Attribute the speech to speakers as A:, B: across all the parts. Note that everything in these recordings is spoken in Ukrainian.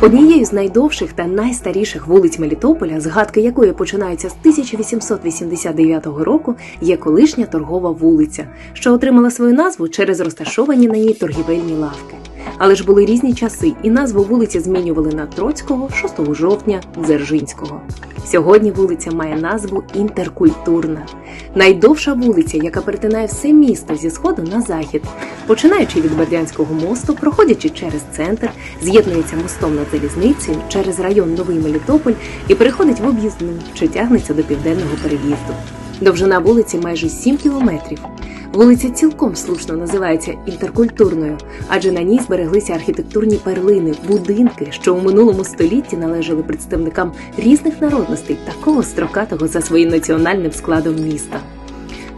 A: Однією з найдовших та найстаріших вулиць Мелітополя, згадки якої починаються з 1889 року, є колишня торгова вулиця, що отримала свою назву через розташовані на ній торгівельні лавки. Але ж були різні часи, і назву вулиці змінювали на Троцького, 6 жовтня, Дзержинського. Сьогодні вулиця має назву Інтеркультурна, найдовша вулиця, яка перетинає все місто зі сходу на захід, починаючи від Бердянського мосту, проходячи через центр, з'єднується мостом над залізницею через район Новий Мелітополь і переходить в об'їзну, що тягнеться до південного переїзду. Довжина вулиці майже 7 кілометрів. Вулиця цілком слушно називається інтеркультурною, адже на ній збереглися архітектурні перлини, будинки, що у минулому столітті належали представникам різних народностей такого строкатого за своїм національним складом міста.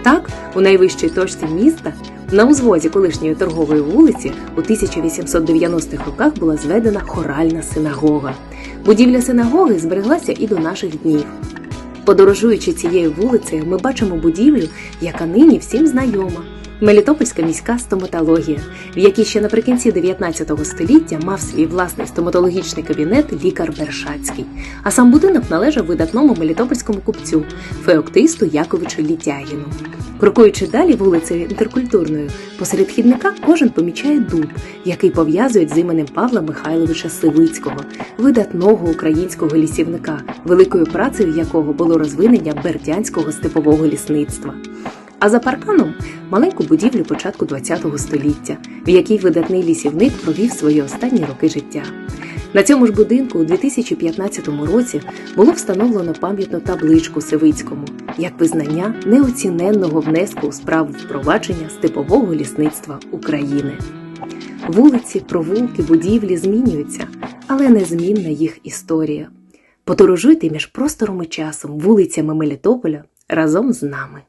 A: Так, у найвищій точці міста, на узвозі колишньої торгової вулиці, у 1890-х роках була зведена хоральна синагога. Будівля синагоги збереглася і до наших днів. Подорожуючи цією вулицею, ми бачимо будівлю, яка нині всім знайома. Мелітопольська міська стоматологія, в якій ще наприкінці 19 століття мав свій власний стоматологічний кабінет лікар Бершацький, а сам будинок належав видатному мелітопольському купцю Феоктисту Яковичу Літягіну. Крокуючи далі вулицею інтеркультурною, посеред хідника кожен помічає дуб, який пов'язують з іменем Павла Михайловича Сивицького, видатного українського лісівника, великою працею якого було розвинення бердянського степового лісництва. А за парканом маленьку будівлю початку ХХ століття, в якій видатний лісівник провів свої останні роки життя. На цьому ж будинку у 2015 році було встановлено пам'ятну табличку Сивицькому як визнання неоціненного внеску у справу впровадження степового лісництва України. Вулиці, провулки, будівлі змінюються, але незмінна їх історія. Подорожуйте між простором і часом, вулицями Мелітополя разом з нами.